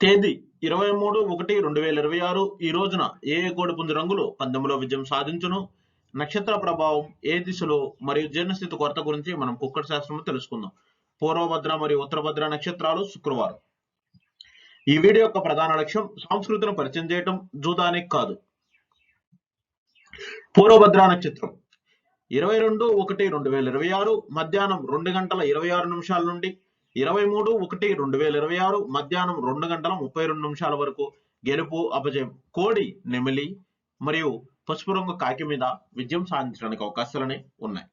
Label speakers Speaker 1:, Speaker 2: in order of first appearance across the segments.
Speaker 1: తేదీ ఇరవై మూడు ఒకటి రెండు వేల ఇరవై ఆరు. ఈ రోజున ఏ కోడి కోడిపుంజు రంగులు పందెంలో విజయం సాధించును? నక్షత్ర ప్రభావం ఏ దిశలో మరియు జీర్ణస్థితి కొరత గురించి మనం కుక్కడి శాస్త్రం తెలుసుకుందాం. పూర్వభద్ర మరియు ఉత్తరభద్ర నక్షత్రాలు శుక్రవారం. ఈ వీడియో యొక్క ప్రధాన లక్ష్యం సంస్కృతిని పరిచయం చేయటం జూదానికి కాదు. పూర్వభద్ర నక్షత్రం. ఇరవై రెండు ఒకటి రెండు వేల ఇరవై ఆరు మధ్యాహ్నం రెండు గంటల ఇరవై ఆరు నిమిషాల నుండి ఇరవై మూడు ఒకటి రెండు వేల ఇరవై ఆరు మధ్యాహ్నం రెండు గంటల ముప్పై రెండు నిమిషాల వరకు గెలుపు అపజయం కోడి నెమిలి మరియు పసుపు రంగు కాకి మీద విజయం సాధించడానికి అవకాశాలని ఉన్నాయి.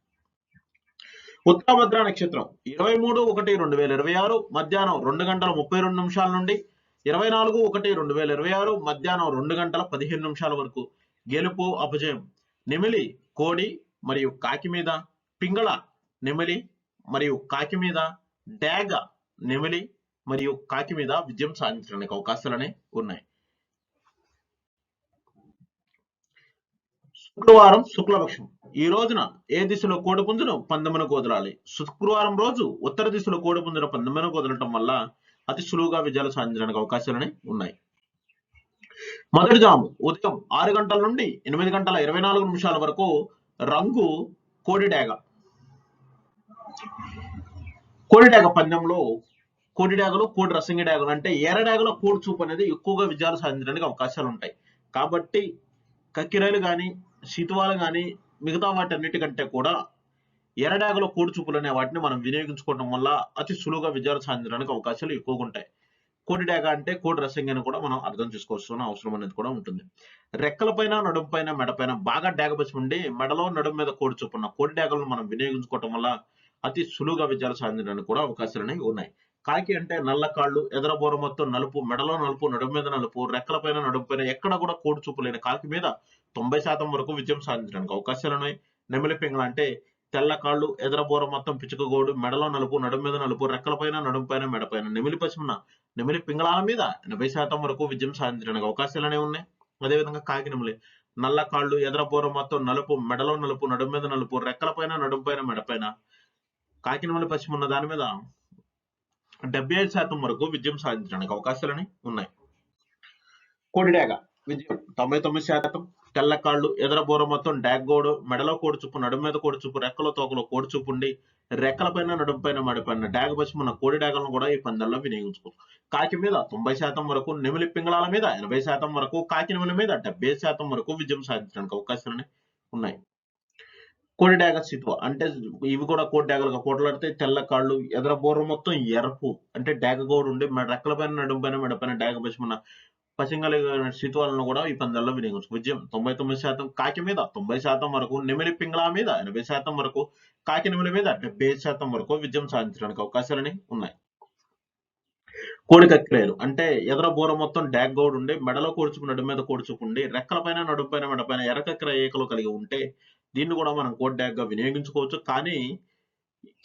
Speaker 1: ఉత్తరభద్ర నక్షత్రం ఇరవై మూడు ఒకటి రెండు వేల ఇరవై ఆరు మధ్యాహ్నం రెండు గంటల ముప్పై రెండు నిమిషాల నుండి ఇరవై నాలుగు ఒకటి రెండు వేల ఇరవై ఆరు మధ్యాహ్నం రెండు గంటల పదిహేను నిమిషాల వరకు గెలుపు అపజయం నెమిలి కోడి మరియు కాకి మీద పింగళ నెమిలి మరియు కాకి మీద డాగ నెమిలి మరియు కాకి మీద విజయం సాధించడానికి అవకాశాలనే ఉన్నాయి. శుక్రవారం శుక్లపక్షం. ఈ రోజున ఏ దిశలో కోడిపుంజును పందెమును కుదరాలి శుక్రవారం రోజు ఉత్తర దిశలో కోడిపుంజును పందెమును కుదరటం వల్ల అతి సులువుగా విజయాలు సాధించడానికి అవకాశాలని ఉన్నాయి. మొదటి జాము. ఉదయం ఆరు గంటల నుండి ఎనిమిది గంటల ఇరవై నాలుగు నిమిషాల వరకు రంగు కోడి డాగ. కోడి డాగ పందెంలో కోడి డాగలు కోడి రసంగి డాగలు అంటే ఎర్ర డాగలో కోడి చూపు అనేది ఎక్కువగా విజయాలు సాధించడానికి అవకాశాలు ఉంటాయి. కాబట్టి కక్కిరాయిలు కానీ శీతువాలు కానీ మిగతా వాటి అన్నిటికంటే కూడా ఎర్ర కోడి చూపులు అనే వాటిని మనం వినియోగించుకోవడం వల్ల అతి సులువుగా విజయాలు సాధించడానికి అవకాశాలు ఎక్కువగా ఉంటాయి. కోడి డాగ అంటే కోడి రసంగి అని కూడా మనం అర్థం చేసుకోవాల్సిన అవసరం అనేది కూడా ఉంటుంది. రెక్కలపైన నడుంపైన మెడపైన బాగా డాగబసి ఉండి మెడలో నడుము మీద కోడి చూపున్న కోడి డాగలను మనం వినియోగించుకోవటం వల్ల అతి సులువుగా విజయాలు సాధించడానికి కూడా అవకాశాలు అనేవి ఉన్నాయి. కాకి అంటే నల్ల కాళ్ళు ఎదరబోర మొత్తం నలుపు మెడలో నలుపు నడుము మీద నలుపు రెక్కలపైన పైన ఎక్కడ కూడా కోడి చూపలేని కాకి మీద తొంభై శాతం వరకు విజయం సాధించడానికి అవకాశాలు ఉన్నాయి. నెమిలి పింగళ అంటే తెల్ల కాళ్ళు ఎదరబోర మొత్తం పిచ్చుకగోడు మెడలో నలుపు నడుము మీద నలుపు రెక్కలపైన నడుంపైన మెడపైన నెమిలి పశ్చిమన నెమిలి పింగళాల మీద ఎనభై శాతం వరకు విజయం సాధించడానికి అవకాశాలు అనేవి ఉన్నాయి. అదేవిధంగా కాకి నెమిలి నల్ల కాళ్ళు ఎదరబోర మొత్తం నలుపు మెడలో నలుపు నడుము మీద నలుపు రెక్కలపైన నడుంపైన మెడపైన కాకి పశ్చిమ ఉన్న దాని మీద డెబ్బై ఐదు శాతం వరకు విజయం సాధించడానికి అవకాశాలని ఉన్నాయి. కోడిడేగ విజయం తొంభై తొమ్మిది శాతం. తెల్ల కాళ్ళు ఎదరబోర మొత్తం డాగ్గోడు మెడలో కోడి నడుము మీద కోడి రెక్కల తోకలో కోడి రెక్కల ఉండి రెక్కలపైన నడుంపైన మడిపైన డాగ పశ్చిమ కోడి డాగలను కూడా ఈ పందెంలో వినియోగించుకోవచ్చు కాకి మీద తొంభై శాతం వరకు నెమిలి పింగళాల మీద ఎనభై శాతం వరకు కాకి నెమిలి మీద డెబ్బై శాతం వరకు విజయం సాధించడానికి అవకాశాలని ఉన్నాయి. కోడి డాగ సితువ అంటే ఇవి కూడా కోడి డాగలుగా పోట్లాడితే తెల్ల కాళ్ళు ఎదర బోర్ర మొత్తం ఎరపు. అంటే డాగ గోడు ఉండి మెడ రెక్కల పైన నడుము పైన మెడపైన డాగ పశ్చిమ పసింగల శీతువాలను కూడా ఈ పందాల్లో వినియోగించు విజయం. తొంభై తొమ్మిది శాతం కాకి మీద తొంభై శాతం వరకు నిమిలి పింగళా మీద ఎనభై శాతం వరకు కాకి నిమిలి మీద డెబ్బై శాతం వరకు విజయం సాధించడానికి అవకాశాలని ఉన్నాయి. కోడి కక్కిరేలు. అంటే ఎదర బోర మొత్తం డాగ్ గౌడ్ ఉండి మెడలో కూర్చుకుని నడుము మీద కూర్చుకుండి రెక్కల పైన నడుపు పైన మెడపైన ఎర్రకక్కిర ఏకలు కలిగి ఉంటే దీన్ని కూడా మనం కోడ్గా వినియోగించుకోవచ్చు. కానీ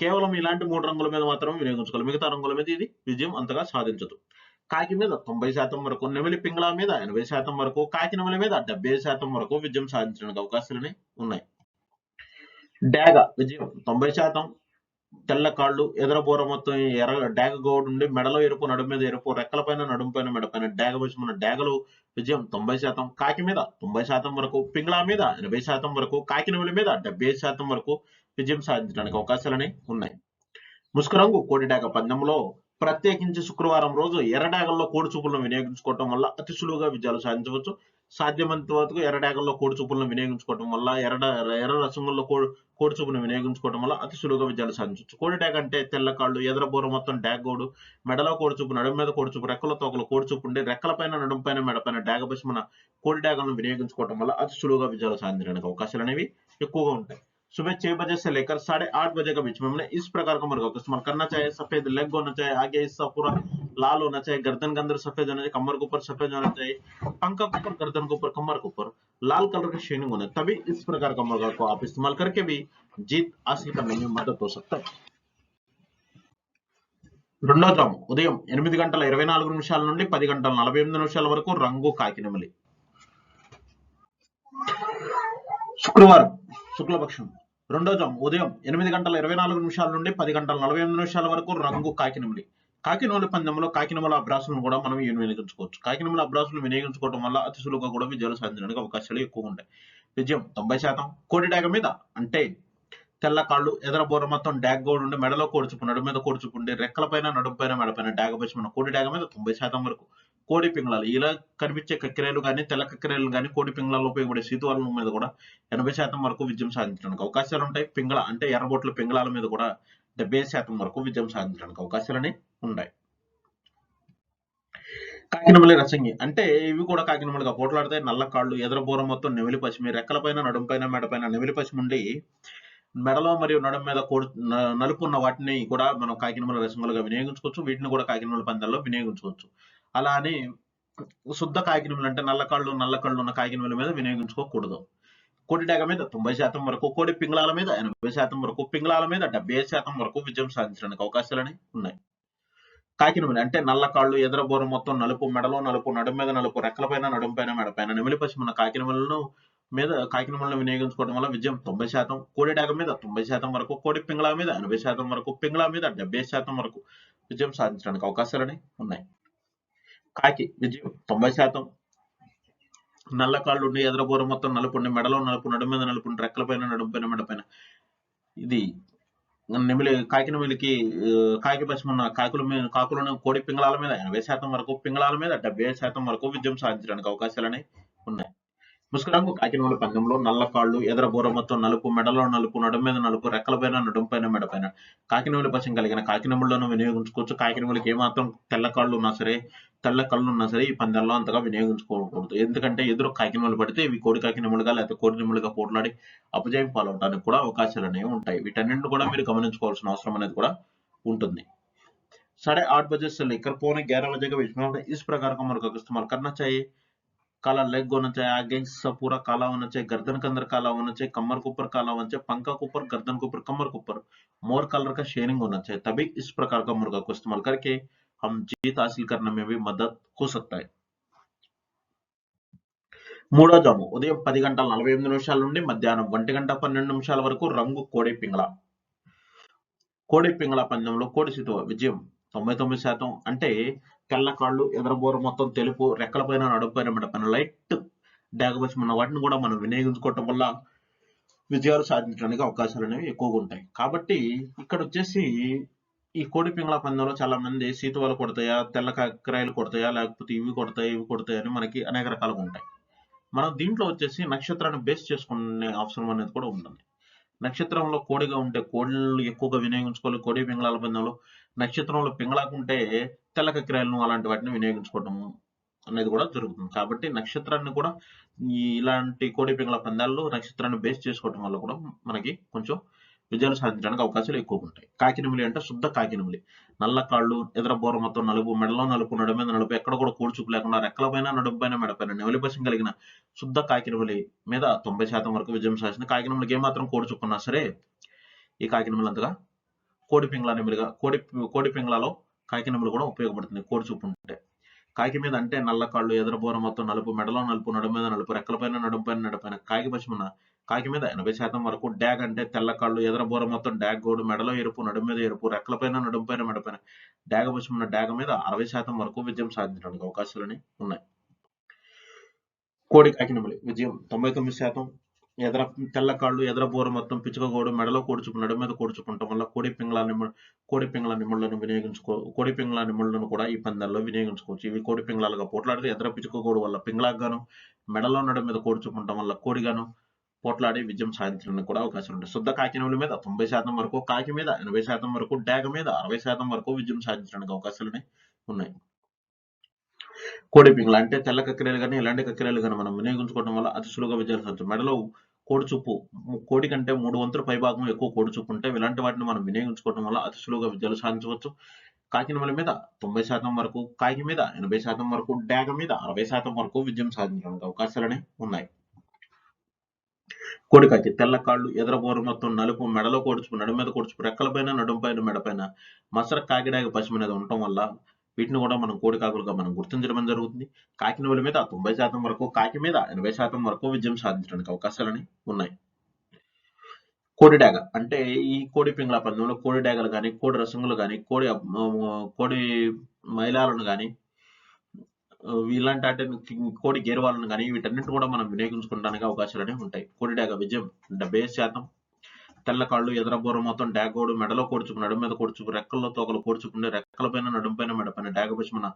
Speaker 1: కేవలం ఇలాంటి మూడు రంగుల మీద మాత్రం వినియోగించుకోవాలి. మిగతా రంగుల మీద ఇది విజయం అంతగా సాధించదు. కాకి మీద తొంభై శాతం వరకు నెమిలి పింగళ మీద ఎనభై శాతం వరకు కాకి నెమిలి మీద డెబ్బై శాతం వరకు విజయం సాధించడానికి అవకాశాలని ఉన్నాయి. డాగ విజయం తొంభై శాతం తెల్ల కాళ్ళు ఎదరబోర మొత్తం ఎర్ర డాగ గోడు ఉండి మెడలో ఎరుపు నడుము మీద ఎరుపు రెక్కలపైన నడుము పైన మెడపైన డాగ ఉన్న డాగలు విజయం తొంభై శాతం కాకి మీద తొంభై శాతం వరకు పింగళా మీద ఎనభై శాతం వరకు కాకినవిలి మీద డెబ్బై శాతం వరకు విజయం సాధించడానికి అవకాశాలని ఉన్నాయి. ముసుగు రంగు కోడి డాగ పందెంలో ప్రత్యేకించి శుక్రవారం రోజు ఎర్రడాగల్లో కోడి చూపులను వినియోగించుకోవటం వల్ల అతి సులువుగా విజయాలు సాధించవచ్చు. సాధ్యమైనంత వరకు ఎర్రడాగల్లో కోడి చూపులను వినియోగించుకోవడం వల్ల ఎర్ర ఎర్ర రసంగంలో కోడి కోడి చూపును వినియోగించుకోవడం వల్ల అతి సులువుగా విజయాలు సాధించవచ్చు కోడి డాగ్ అంటే తెల్ల కాళ్ళు ఎదర బోర మొత్తం డాగ్ గోడు మెడలో కోడి చూపు నడుము మీద కోడి చూపు రెక్కల తోకలు కోడి చూపు ఉండి రెక్కలపైన నడుము పైన మెడపైన డాగ మన కోడి డాగలను వినియోగించుకోవడం వల్ల అతి సులువుగా విజయాలు సాధించడానికి అవకాశాలు అనేవి ఎక్కువగా ఉంటాయి. सुबह छह बजे से लेकर साढ़े आठ बजे के बीच में हमने इस प्रकार का मुर्गा को इस्तेमाल करना चाहिए सफेद लेग होना चाहिए आगे हिस्सा पूरा लाल होना चाहिए गर्दन के अंदर सफेद होना चाहिए कमर के ऊपर सफेद होना चाहिए पंखा के ऊपर गर्दन के ऊपर कमर के ऊपर लाल कलर की शेनिंग होना तभी इस प्रकार का मुर्गा को आप इस्तेमाल करके भी जीत हासिल करने में मदद हो सकता है రెండో జాము ఉదయం ఎనిమిది గంటల ఇరవై నాలుగు నిమిషాల నుండి పది గంటల నలభై ఎనిమిది నిమిషాల వరకు రంగు కాకినెమలి శుక్రవారం శుక్లపక్షం. రెండో జాము ఉదయం ఎనిమిది గంటల ఇరవై నాలుగు నిమిషాల నుండి పది గంటల నలభై ఎనిమిది నిమిషాల వరకు రంగు కాకినెమిలి. కాకినమల పందెంలో కాకినమల అభ్యాసులను కూడా మనం వినియోగించుకోవచ్చు కాకినమల అభ్యాసులు వినియోగించుకోవడం వల్ల అతి సులువుగా కూడా విజయాలు సాధించడానికి అవకాశాలు ఎక్కువ ఉంటాయి. విజయం తొంభై శాతం. కోడి డాగ మీద అంటే తెల్ల కాళ్ళు ఎదర బోర మొత్తం డాగ్ గోడు ఉండి మెడలో కోడుచుపు నడుము మీద కోడుచుకుండి రెక్కలపైన నడుముపైన మెడపైన డాగ మన కోడి డాగ మీద తొంభై శాతం వరకు. కోడి పింగళాలు. ఇలా కనిపించే కక్కిరేలు కానీ తెల్ల కక్కిరేలు కానీ కోడి పింగళాలు ఉపయోగపడే శీతవాల మీద కూడా ఎనభై శాతం వరకు విజయం సాధించడానికి అవకాశాలు ఉంటాయి. పింగళ అంటే ఎర్రబొట్ల పింగళాల మీద కూడా డెబ్బై శాతం వరకు విజయం సాధించడానికి అవకాశాలని ఉన్నాయి కాకినమలి రసంగి. అంటే ఇవి కూడా కాకినమలిగా పోట్లాడితే నల్ల కాళ్ళు ఎదరబూర మొత్తం నెమిలి పశ్చిమి రెక్కలపైన నడుంపైన మెడపైన నెమిలి పశ్చిమి ఉండి మెడలో మరియు నడుం మీద కోడి న- నలుపు ఉన్న వాటిని కూడా మనం కాకినమల రసంగులుగా వినియోగించుకోవచ్చు. వీటిని కూడా కాకినమల పందాల్లో వినియోగించుకోవచ్చు. అలా అని శుద్ధ కాగినములు అంటే నల్ల కాళ్ళు నల్ల కళ్ళు ఉన్న కాకినముల మీద వినియోగించుకోకూడదు. కోడి డాగ మీద తొంభై శాతం వరకు కోడి పింగళాల మీద ఎనభై శాతం వరకు పింగళాల మీద డెబ్బై శాతం వరకు విజయం సాధించడానికి అవకాశాలని ఉన్నాయి. కాకినములు అంటే నల్ల కాళ్ళు ఎదర బోర మొత్తం నలుపు మెడలో నలుపు నడుం మీద నలుపు రెక్కలపైన మెడ మెడపైన నెమిలి పశ్చిమ ఉన్న కాకినములను మీద కాకినములను వినియోగించుకోవడం వల్ల విజయం తొంభై శాతం. కోడి డాగ మీద తొంభై శాతం వరకు కోడి పింగళా మీద ఎనభై శాతం వరకు పింగళ మీద డెబ్బై శాతం వరకు విజయం సాధించడానికి అవకాశాలని ఉన్నాయి. కాకి విజయం తొంభై శాతం. నల్ల కాళ్ళు ఉండి ఎదరబోర మొత్తం నలుపుండి మెడలో నలుపు నడుము మీద నలుపుండి రెక్కలపైన నడుముపైన మెడపైన ఇది నెమిలి కాకి నెమిలికి కాకి పశ్చిమ ఉన్న కాకుల మీద కాకులను కోడి పింగళాల మీద ఎనభై శాతం వరకు పింగళాల మీద డెబ్బై శాతం వరకు విజయం సాధించడానికి అవకాశాలనే ఉన్నాయి. ముసుగురంగు కాకినమల పందెంలో నల్ల కాళ్ళు ఎదర బోర మొత్తం నలుపు మెడలో నలుపు నడుము మీద నలుపు రెక్కలపైన నడుంపైన మెడపైన కాకినమలి పశ్చిమ కలిగిన కాకినములను వినియోగించుకోవచ్చు కాకినములకి ఏమాత్రం తెల్ల కాళ్ళు ఉన్నా సరే తెల్ల కళ్ళు ఉన్నా సరే ఈ పందెంలో అంతగా వినియోగించుకోకూడదు ఎందుకంటే ఎదురు కాకినములు పడితే ఇవి కోడి కాకినములుగా లేకపోతే కోడి నిములుగా పోట్లాడి అపజయం పాలవడానికి కూడా అవకాశాలు అనేవి ఉంటాయి వీటన్నింటిని కూడా మీరు గమనించుకోవాల్సిన అవసరం అనేది కూడా ఉంటుంది साढ़े आठ बजे से लेकर पौने ग्यारह बजे के बीच में हमने इस प्रकार का मुर्गा का इस्तेमाल करना चाहिए काला लेग होना चाहिए आगे सब पूरा काला होना चाहिए गर्दन के अंदर काला होना चाहिए कमर के ऊपर काला होना चाहिए पंखा के ऊपर गर्दन के ऊपर कमर के ऊपर मोर कलर का शेयरिंग होना चाहिए तभी इस प्रकार का मुर्गा को इस्तेमाल करके हम जीत हासिल करने में भी मदद हो सकता है మూడో జాము ఉదయం పది గంటల నలభై ఎనిమిది నిమిషాల నుండి మధ్యాహ్నం ఒంటి గంట పన్నెండు నిమిషాల వరకు రంగు కోడి పింగళ కోడి పింగళ పందెంలో కోడి సితువ విజయం తొంభై తొమ్మిది శాతం అంటే తెల్ల కాళ్ళు ఎదరబోర మొత్తం తెలుపు రెక్కల పైన నడుపైన పైన లైట్ డాగబసం ఉన్న వాటిని కూడా మనం వినియోగించుకోవటం వల్ల విజయాలు సాధించడానికి అవకాశాలు అనేవి ఎక్కువగా ఉంటాయి. కాబట్టి ఇక్కడ వచ్చేసి ఈ కోడి పింగళ పందెంలో చాలా మంది సీతువాలు కొడతాయా తెల్ల కాకరాయలు కొడతాయా లేకపోతే ఇవి కొడతాయి ఇవి కొడతాయి అని మనకి అనేక రకాలుగా ఉంటాయి. మనం దీంట్లో వచ్చేసి నక్షత్రాన్ని బేస్ చేసుకునే అవసరం అనేది కూడా ఉంటుంది. నక్షత్రంలో కోడిగా ఉంటే కోళ్ళు ఎక్కువగా వినియోగించుకోవాలి. కోడి పింగళాల పందెంలో నక్షత్రంలో పింగళాకుంటే తెల్లక కక్కిరాయలను అలాంటి వాటిని వినియోగించుకోవటము అనేది కూడా జరుగుతుంది. కాబట్టి నక్షత్రాన్ని కూడా ఈ ఇలాంటి కోడి పింగళ పందాల్లో నక్షత్రాన్ని బేస్ చేసుకోవటం వల్ల కూడా మనకి కొంచెం విజయాలు సాధించడానికి అవకాశాలు ఎక్కువగా ఉంటాయి. కాకినమిలి అంటే శుద్ధ కాకినమిలి. నల్ల కాళ్ళు ఎదర బోర మొత్తం నలుపు మెడలో నలుపు నడు మీద నలుపు ఎక్కడ కూడా కూర్చుకు లేకుండా రెక్కలపైన నడుపుపైన మెడపైన నెవలిపశం కలిగిన శుద్ధ కాకినమిలి మీద తొంభై శాతం వరకు విజయం సాధించింది. కాకినమిలికి ఏమాత్రం కూర్చుకున్నా సరే ఈ కాకినమిలి అంతగా కోడి పింగళ నెమిలిగా కోడి కోడి పింగళలో కాకినములు కూడా ఉపయోగపడుతుంది కోడి చూపు ఉంటే. కాకి మీద అంటే నల్ల కాళ్ళు ఎదర బోర మొత్తం నలుపు మెడలో నలుపు నడుము మీద నలుపు రెక్కలపైన నడుంపైన నడుపైన కాకి పశ్చిమన కాకి మీద ఎనభై శాతం వరకు డ్యాగ్ అంటే తెల్ల కాళ్ళు ఎదర బోర మొత్తం డ్యాగ్ గోడు మెడలో ఎరుపు నడుము మీద ఎరుపు రెక్కలపైన నడుంపైన మెడపైన డ్యాగ పశ్చిమన డ్యాగ మీద అరవై శాతం వరకు విజయం సాధించడానికి అవకాశాలని ఉన్నాయి. కోడి కాకినమలి విజయం తొంభై తొమ్మిది శాతం ఎదర తెల్ల కాళ్ళు ఎదర బోర మొత్తం పిచ్చుకగోడు మెడలో కోడుచుకు మీద కోడుచుకుంటాం వల్ల కోడి పింగళ నిమ్మ కోడి పింగళ నిమ్మలను వినియోగించుకో కోడి పింగళ నిమ్మలను కూడా ఈ పందాల్లో వినియోగించుకోవచ్చు. ఇవి కోడి పింగళాలుగా పోట్లాడితే ఎదర పిచ్చుకగోడు వల్ల పింగళాగాను మెడలో నడుము మీద కోడుచుకుంటాం వల్ల కోడిగాను పోట్లాడి విజయం సాధించడానికి కూడా అవకాశం ఉంటుంది. శుద్ధ కాకినవుల మీద తొంభై శాతం వరకు కాకి మీద ఎనభై శాతం వరకు డాగ మీద అరవై శాతం వరకు విజయం సాధించడానికి అవకాశాలు ఉన్నాయి. కోడి పింగళ అంటే తెల్ల కక్కిరేలు కానీ ఇలాంటి కక్కిరేలు కానీ మనం వినియోగించుకోవడం వల్ల అతి సులువుగా విజయాలు సాధించు మెడలో కోడి చూపు కోడి కంటే మూడు వంతుల పైభాగం ఎక్కువ కోడి చూపు ఉంటే ఇలాంటి వాటిని మనం వినియోగించుకోవడం వల్ల అతి సులువుగా విద్యలు సాధించవచ్చు. కాకినమల మీద తొంభై శాతం వరకు కాకి మీద ఎనభై శాతం వరకు డాగ మీద అరవై శాతం వరకు విజయం సాధించడానికి అవకాశాలనే ఉన్నాయి. కోడికాకి తెల్ల కాళ్ళు ఎదరబోర మొత్తం నలుపు మెడలో కోడుచుపు నడుము మీద కోడుచుపు రెక్కలపైన నడుంపైన మెడపైన మసర కాకిడాగ పశ్చిమ అనేది ఉండటం వల్ల వీటిని కూడా మనం కోడి కాకులుగా మనం గుర్తించడం జరుగుతుంది? కాకినవుల మీద తొంభై శాతం వరకు కాకి మీద ఎనభై శాతం వరకు విజయం సాధించడానికి అవకాశాలని ఉన్నాయి. కోడి డాగ అంటే ఈ కోడి పింగళ పందెంలో కోడి డాగలు కానీ కోడి రసంగులు కానీ కోడి కోడి మైలాలను కానీ ఇలాంటి అంటే కోడి గేరువాలను కానీ వీటన్నిటిని కూడా మనం వినియోగించుకోవడానికి అవకాశాలు అనేవి ఉంటాయి. కోడి డాగ విజయం డెబ్బై శాతం తెల్ల కాళ్ళు ఎదరబోర మొత్తం డాగోడు మెడలో కోడుచుకు నడుము మీద కోడుచుకు రెక్కల్లో తోకలు కోడుచుకుంటే రెక్కల పైన నడుము పైన మెడ పైన డాగ మన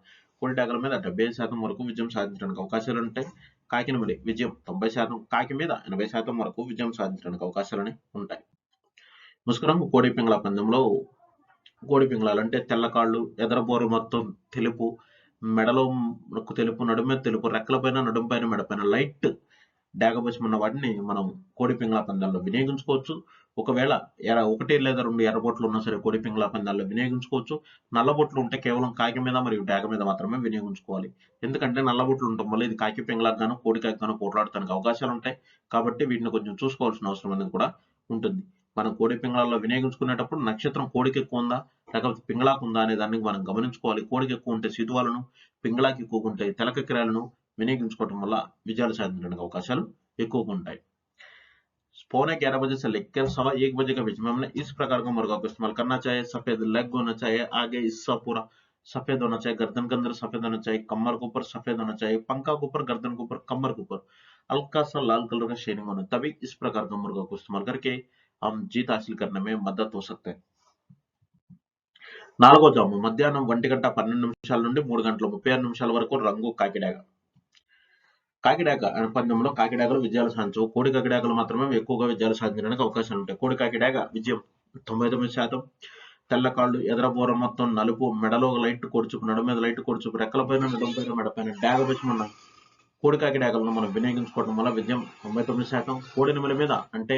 Speaker 1: కోడి డాగల మీద డెబ్బై శాతం వరకు విజయం సాధించడానికి అవకాశాలు ఉంటాయి. కాకినమిలి విజయం తొంభై శాతం కాకి మీద ఎనభై శాతం వరకు విజయం సాధించడానికి అవకాశాలని ఉంటాయి. ముసుకురంగు కోడి పింగళ పందెంలో కోడి పింగళాలు అంటే తెల్ల కాళ్ళు ఎదరబోర మొత్తం తెలుపు మెడలో తెలుపు నడుము మీద తెలుపు రెక్కల పైన నడుము పైన మెడ పైన లైట్ డాగబసం ఉన్న వాటిని మనం కోడి పింగళ పందాల్లో వినియోగించుకోవచ్చు. ఒకవేళ ఎర ఒకటి లేదా రెండు ఎర్రబొట్లు ఉన్నా సరే కోడి పింగళ పందాల్లో వినియోగించుకోవచ్చు. నల్లబొట్లు ఉంటే కేవలం కాకి మీద మరియు డేగ మీద మాత్రమే వినియోగించుకోవాలి. ఎందుకంటే నల్లబొట్లు ఉండటం వల్ల ఇది కాకి పింగళకు గాను కోడి కాకి గాను పోట్లాడటానికి అవకాశాలు ఉంటాయి. కాబట్టి వీటిని కొంచెం చూసుకోవాల్సిన అవసరం అనేది కూడా ఉంటుంది. మనం కోడి పింగళాల్లో వినియోగించుకునేటప్పుడు నక్షత్రం కోడికి ఎక్కువ ఉందా లేకపోతే పింగళాకు ఉందా అనే దాన్ని మనం గమనించుకోవాలి. కోడికి ఎక్కువ ఉంటే సితువాలను పింగళాకి ఎక్కువగా ఉంటాయి తెలక వినియోగించుకోవటం వినియోగించుకోవడం వల్ల విజయాలు సాధించడానికి అవకాశాలు ఎక్కువగా ఉంటాయి. पौने ग्यारह बजे से लेकर सवा एक बजे के बीच में हमने इस प्रकार का मुर्गा को इस्तेमाल करना चाहिए सफेद लेग होना चाहिए आगे हिस्सा पूरा सफेद होना चाहिए गर्दन के अंदर सफेद होना चाहिए कमर के ऊपर सफेद होना चाहिए पंखा के ऊपर गर्दन के ऊपर कमर के ऊपर हल्का सा लाल कलर का शेडिंग होना तभी इस प्रकार का मुर्गा को इस्तेमाल करके हम जीत हासिल करने में मदद हो सकते हैं నాలుగో జాము మధ్యాహ్నం ఒంటి గంట పన్నెండు నిమిషాల నుండి మూడు గంటల ముప్పై ఆరు నిమిషాల వరకు రంగు కాకిడాగ కాకిడాక పందెంలో కాకిడాకలు విజయాలు సాధించవు. కోడి కాకిడాకలు మాత్రమే ఎక్కువగా విజయాలు సాధించడానికి అవకాశాలు ఉంటాయి. కోడి కాకిడాక విజయం తొంభై తొమ్మిది శాతం. తెల్ల కాళ్ళు మొత్తం నలుపు మెడలో లైట్ కొడుచుకు నడు మీద లైట్ కొడుచుకు రెక్కలపైన పైన మెడపైన పైన మెడ పైన డాగ ఉన్న కోడి కాకిడాకలను మనం వినియోగించుకోవడం వల్ల విజయం తొంభై తొమ్మిది శాతం. కోడి నిమిల మీద అంటే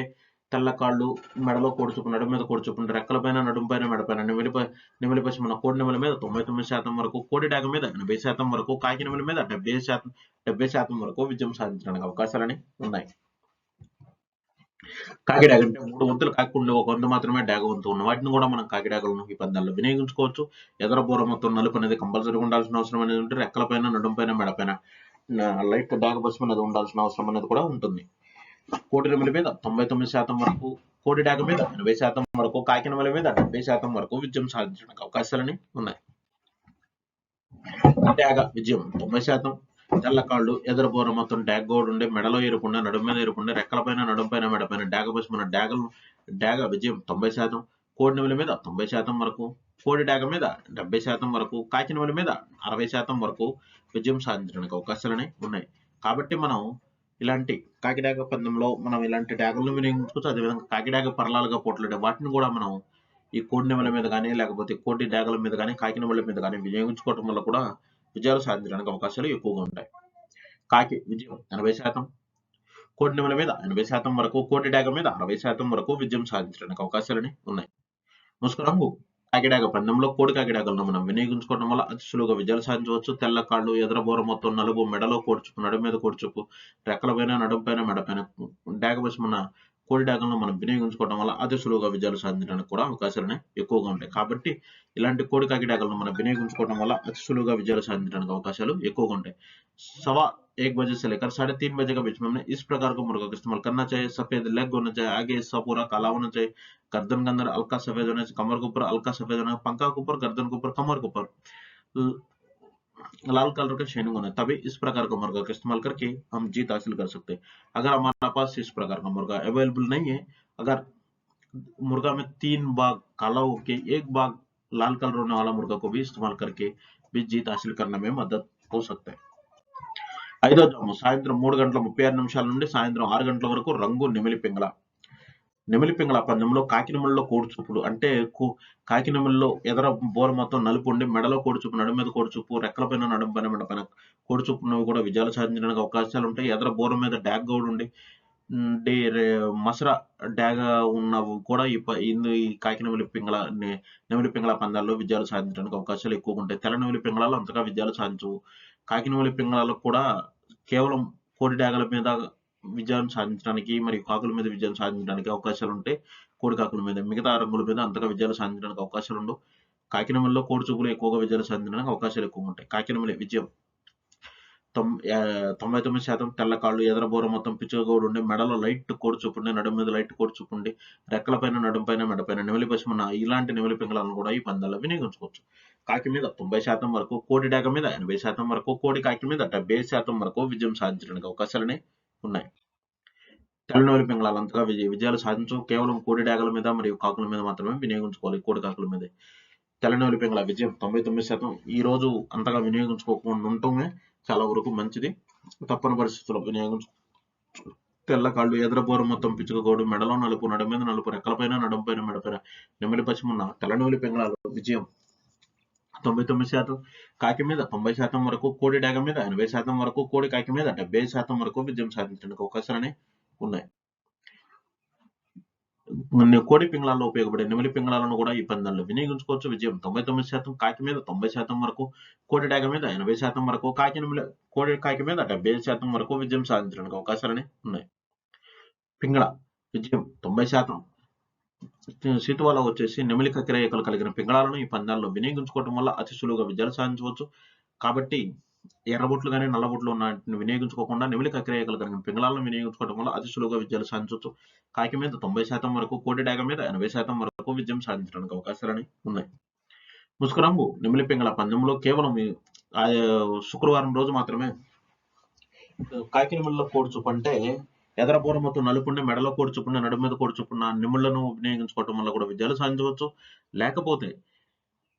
Speaker 1: తెల్ల కాళ్ళు మెడలో కొడుచుపు నడుము మీద కొడుచుపు రెక్కల పైన నడుము పైన మెడపైన నిమిలిపై నిమిలిపసి మన కోడి నిమిల మీద తొంభై తొమ్మిది శాతం వరకు కోడి డాగ మీద ఎనభై శాతం వరకు కాకి నిమిల మీద డెబ్బై శాతం డెబ్బై శాతం వరకు విజయం సాధించడానికి అవకాశాలని ఉన్నాయి. కాకిడాగ అంటే మూడు వంతులు కాకి ఉండే ఒక వంతు మాత్రమే డాగ వంతు ఉన్న. వాటిని కూడా మనం కాకిడాగలను ఈ పందాల్లో వినియోగించుకోవచ్చు. ఎదర బోర మొత్తం నలుపు అనేది కంపల్సరీ ఉండాల్సిన అవసరం అనేది ఉంటే రెక్కలపైన నడుం పైన మెడపైన లైట్ డాగ బస్సు అనేది ఉండాల్సిన అవసరం అనేది కూడా ఉంటుంది. కోటి నెమలి మీద తొంభై తొమ్మిది శాతం వరకు కోడి డాక మీద ఎనభై శాతం వరకు కాకినమల మీద డెబ్బై శాతం వరకు విజయం సాధించడానికి అవకాశాలని ఉన్నాయి. డాగ విజయం తొంభై శాతం. తెల్లకాళ్ళు కాళ్ళు ఎదురు మొత్తం డాగ్ గోడు ఉండే మెడలో ఎరుకుండా నడుము మీద ఎరుకుండా రెక్కల పైన నడుము పైన మెడ పైన డాగ బస్ మన డాగలు డాగ విజయం తొంభై శాతం. కోడి నెమలి మీద తొంభై శాతం వరకు కోడి డాగ మీద డెబ్బై శాతం వరకు కాకినమల మీద అరవై శాతం వరకు విజయం సాధించడానికి అవకాశాలని ఉన్నాయి. కాబట్టి మనం ఇలాంటి కాకిడాగ పందెంలో మనం ఇలాంటి డాగలను వినియోగించుకోవచ్చు అదేవిధంగా కాకిడాగ పర్లాలుగా పోట్లాడే వాటిని కూడా మనం ఈ కోడి నెమల మీద కానీ లేకపోతే కోడి డాగల మీద కానీ కాకి నెమల మీద కానీ వినియోగించుకోవటం వల్ల కూడా విజయాలు సాధించడానికి అవకాశాలు ఎక్కువగా ఉంటాయి. కాకి విజయం ఎనభై శాతం కోడి నెమల మీద ఎనభై శాతం వరకు కోడి డాగ మీద అరవై శాతం వరకు విజయం సాధించడానికి అవకాశాలని ఉన్నాయి. ముసుగు కాకిడాక కాకిడాగ పందెంలో కోడి కాకిడాకలను మనం వినియోగించుకోవడం వల్ల అతి సులువుగా విజయాలు సాధించవచ్చు. తెల్ల కాళ్ళు ఎదర బోర మొత్తం నలుపు మెడలో కోడ్చుపు నడుము మీద కోడ్చుపు రెక్కల పైన నడుము పైన మెడ పైన మన కోడి డాగలను మనం వినియోగించుకోవడం వల్ల అతి సులువుగా విజయాలు సాధించడానికి కూడా అవకాశాలు ఎక్కువగా ఉంటాయి. కాబట్టి ఇలాంటి కోడి కాకిడాకలను మనం వినియోగించుకోవడం వల్ల అతి సులువుగా విజయాలు సాధించడానికి అవకాశాలు ఎక్కువగా ఉంటాయి. सवा एक बजे से लेकर साढ़े तीन बजे के बीच में हमने इस प्रकार का मुर्गा का इस्तेमाल करना चाहिए। सफ़ेद लेग होना चाहिए, आगे हिस्सा पूरा काला होना चाहिए। गर्दन के अंदर हल्का सफ़ेद होना चाहिए, कमर के ऊपर हल्का सफ़ेद होना पंखा के ऊपर, गर्दन के ऊपर, कमर के ऊपर। लाल कलर का शेनिंग होना तभी इस प्रकार का मुर्गा का इस्तेमाल करके हम जीत हासिल कर सकते हैं। अगर हमारे पास इस प्रकार का मुर्गा अवेलेबल नहीं है, अगर मुर्गा में तीन भाग काला होके एक भाग लाल कलर होने वाला मुर्गा को भी इस्तेमाल करके भी जीत हासिल करने में मदद हो सकता है। ఐదో జాము సాయంత్రం మూడు గంటల ముప్పై ఆరు నిమిషాల నుండి సాయంత్రం ఆరు గంటల వరకు రంగు నెమిలి పింగళ నెమిలి పింగళ పందెంలో కాకినెమల్లో కోడిచూపులు అంటే కు- కాకినెమల్లో ఎదర బోర మొత్తం నలుపు ఉండి మెడలో కోడిచూపు నడుము మీద కోడిచూపు రెక్కల పైన నడుము పైన మెడ పైన కోడిచూపున్నవి కూడా విజయాలు సాధించడానికి అవకాశాలు ఉంటాయి. ఎదర బోర మీద డాగ్ గౌడ్ ఉండి డే మసర డాగ ఉన్నవి కూడా ఈ ఈ కాకినెమిలి పింగళ నెమిలి పింగళ పందాల్లో విజయాలు సాధించడానికి అవకాశాలు ఎక్కువగా ఉంటాయి. తెల్ల నెమిలి పింగళాలు అంతగా విజయాలు సాధించవు. కాకినెమిలి పింగళాలకు కూడా కేవలం కోడి డాగల మీద విజయం సాధించడానికి మరియు కాకుల మీద విజయం సాధించడానికి అవకాశాలు ఉంటాయి కోడి కాకుల మీద. మిగతా రంగుల మీద అంతగా విజయాలు సాధించడానికి అవకాశాలు ఉండవు కాకినెమల్లో కోడి చూపులు ఎక్కువగా విజయాలు సాధించడానికి అవకాశాలు ఎక్కువ ఉంటాయి కాకినెమలి విజయం తొం ఆహ్, 99% తెల్ల కాళ్ళు, ఎదరబోర మొత్తం పిచ్చుకగూడు ఉండి, మెడలో లైట్ కోడి చూపుండి, నడుము మీద లైట్ కోడి చూపుండి, రెక్కల పైన, నడుము పైన, మెడ పైన నెమలి పశ్చిమన ఇలాంటి నెమలి పింగళాలను కూడా ఈ పందాల్లో వినియోగించుకోవచ్చు. కాకి మీద 90% వరకు, కోడి డాక మీద 80% వరకు, కోడి కాకి మీద 75% వరకు విజయం సాధించడానికి అవకాశాలనే ఉన్నాయి. తెల్ల పింగళాలు అంతగా విజయ విజయాలు సాధించవు. కేవలం కోడి డాగల మీద మరియు కాకుల మీద మాత్రమే వినియోగించుకోవాలి. కోడి కాకుల మీద తెల్ల పింగళ విజయం 99% ఈ రోజు అంతగా వినియోగించుకోకుండా ఉండటమే చాలా వరకు మంచిది. తప్పని పరిస్థితుల్లో వినియోగించు తెల్ల కాళ్ళు, ఎదరబోరు మొత్తం పిచ్చుకోడు మెడలో నలుపు, నడుమ మీద నలుపు, రెక్కలపైన నడుమపైన మెడపైన పైన, మెడ పైన నెమలి పింగళాలు విజయం 99% కాకి మీద 90% వరకు, కోడి డాగ మీద 80% వరకు, కోడి కాకి మీద 75% వరకు విజయం సాధించడానికి అవకాశాలనేవి ఉన్నాయి. కోడి పింగళాల్లో ఉపయోగపడే నెమలి పింగళాలను కూడా ఈ పందాల్లో వినియోగించుకోవచ్చు. విజయం 99% కాకి మీద 90% వరకు, కోడి డాగ మీద 80% వరకు, కాకి నెమలి కోడి కాకి మీద 75% వరకు విజయం సాధించడానికి అవకాశాలనేవి ఉన్నాయి. పింగళ విజయం తొంభై శాతం సీటు వల్ల వచ్చేసి నెమలిక కక్కిరేయకలు కలిగిన పింగళాలను ఈ పందాల్లో వినియోగించుకోవడం వల్ల అతి సులువుగా విజయాలు సాధించవచ్చు. కాబట్టి ఎర్రబొట్లు కానీ నల్లబొట్లు ఉన్న వినియోగించుకోకుండా నెమలి కక్కిరేయకలు కలిగిన పింగళాలను వినియోగించుకోవడం వల్ల అతి సులువుగా విజయాలు సాధించవచ్చు. కాకి మీద 90% వరకు, కోటి డాగ మీద 80% వరకు విజయం సాధించడానికి అవకాశాలని ఉన్నాయి. ముసుకురంగు నెమలి పింగళ పందెంలో కేవలం శుక్రవారం రోజు మాత్రమే కాకి నెమలిలో కోడి అంటే ఎదరబోర మొత్తం నలుపుండి, మెడలో కూర్చుకున్న నడు నడుము మీద కూర్చుకున్న చూపున్న వినియోగించుకోవటం వల్ల కూడా విజయాలు సాధించవచ్చు. లేకపోతే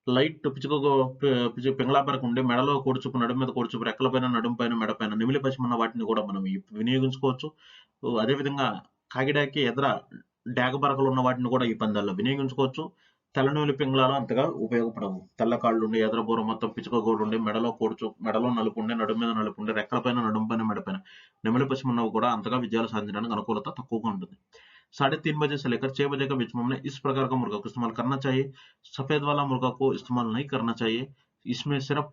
Speaker 1: లైట్ పిచ్చుకగో పింగళాపరకు ఉండి, మెడలో కూర్చుపు నడుము మీద కూర్చుపు రెక్కలపైన రెక్కల పైన, నడుము పైన, మెడ పైన నిమిలి పశ్చిమున్న వాటిని కూడా మనం వినియోగించుకోవచ్చు. అదే విధంగా కాకిడాకి ఎదర డేగ పరకలు ఉన్న వాటిని కూడా ఈ పందాల్లో వినియోగించుకోవచ్చు. తెల్ల నెమలి పింగళాలు అంతగా ఉపయోగపడవు. తెల్ల కాళ్ళుండి, ఎదరబోర మొత్తం పిచ్చుకగూడు ఉండి, మెడలో కోడి చూపు మెడలో నలుపు ఉండి, నడుము మీద నలుపు ఉండి, రెక్కల పైన, నడుము పైన, మెడ పైన నెమలి పశ్చిమున్నవి కూడా అంతగా విజయాలు సాధించడానికి అనుకూలత తక్కువగా ఉంటుంది. साढ़े तीन बजे से लेकर छह बजे के बीच में हमने इस प्रकार का मुर्गा को इस्तेमाल करना चाहिए सफेद वाला मुर्गा को इस्तेमाल नहीं करना चाहिए इसमें सिर्फ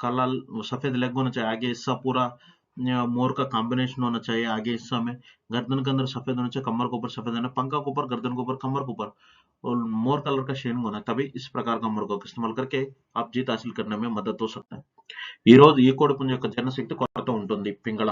Speaker 1: काला सफेद लेग होना चाहिए आगे हिस्सा पूरा अ, मोर का कॉम्बिनेशन होना चाहिए आगे हिस्सा में गर्दन के अंदर सफेद होना चाहिए कमर के ऊपर सफेद होना पंखा के ऊपर गर्दन के ऊपर कमर के ऊपर और मोर कलर का शेनिंग होना है तभी इस प्रकार का मुर्गा को इस्तेमाल करके आप जीत हासिल करने में मदद हो सकता है ఈ రోజు ఈ కోడి పుంజు యొక్క జనశక్తి కొరత ఉంటుంది పింగళ